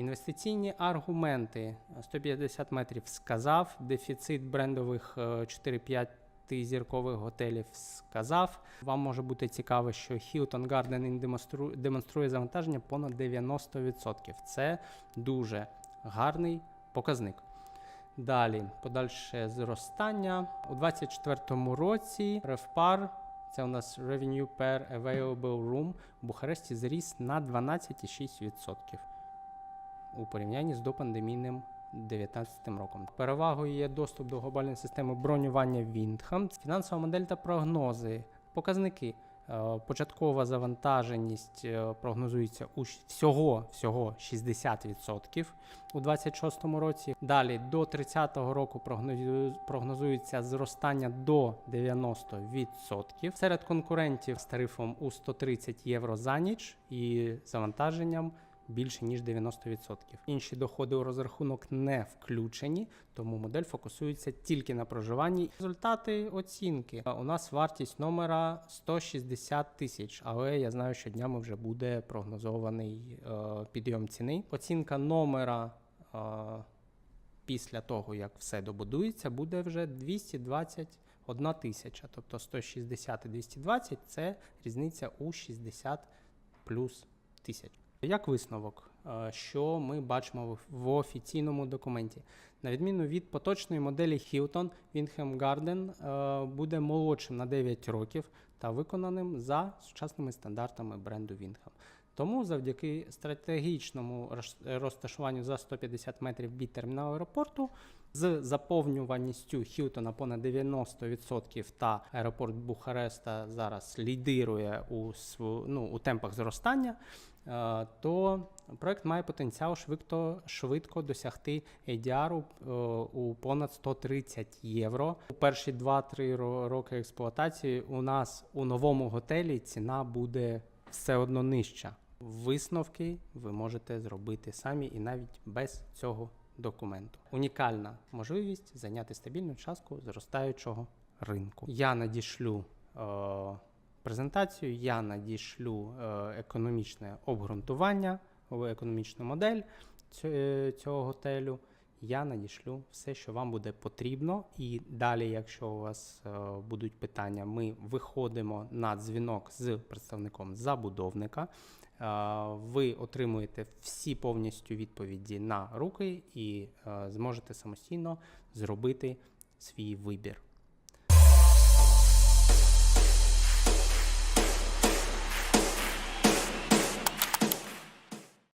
Інвестиційні аргументи 150 метрів сказав. Дефіцит брендових е, 4-5 зіркових готелів сказав. Вам може бути цікаво, що Hilton Garden Inn демонстру- демонструє завантаження понад 90%. Це дуже гарний показник. Далі, подальше зростання. У 2024 році RevPAR, це у нас Revenue per Available Room, в Бухаресті зріс на 12,6% у порівнянні з допандемійним 2019 роком. Перевагою є доступ до глобальної системи бронювання Windham, фінансова модель та прогнози, показники. Е, Початкова завантаженість е, прогнозується у всього, всього 60% у 2026 році. Далі до 30-го року прогнозується зростання до 90%. Серед конкурентів з тарифом у 130 євро за ніч і завантаженням більше ніж 90%. Інші доходи у розрахунок не включені, тому модель фокусується тільки на проживанні. Результати оцінки. У нас вартість номера 160 тисяч, але я знаю, що днями вже буде прогнозований е, підйом ціни. Оцінка номера. Е, Після того, як все добудується, буде вже 221 тисяча. Тобто 160 і 220 це різниця у 60 плюс тисяч. Як висновок, е, що ми бачимо в- офіційному документі? На відміну від поточної моделі Hilton, Garden е, буде молодшим на 9 років та виконаним за сучасними стандартами бренду Windham. Тому завдяки стратегічному роз- розташуванню за 150 метрів від терміналу аеропорту з заповнюваністю Хілтона понад 90% та аеропорт Бухареста зараз лідирує у, ну, у темпах зростання, то проект має потенціал швидко, швидко досягти ADR е, у понад 130 євро. У перші 2-3 ро- роки експлуатації у нас у новому готелі ціна буде все одно нижча. Висновки ви можете зробити самі і навіть без цього документу. Унікальна можливість зайняти стабільну частку зростаючого ринку. Я надішлю е, презентацію, я надішлю е, економічне обґрунтування, економічну модель е, цього готелю. Я надішлю все, що вам буде потрібно. І далі, якщо у вас е, будуть питання, ми виходимо на дзвінок з представником забудовника. Ви отримуєте всі повністю відповіді на руки і зможете самостійно зробити свій вибір.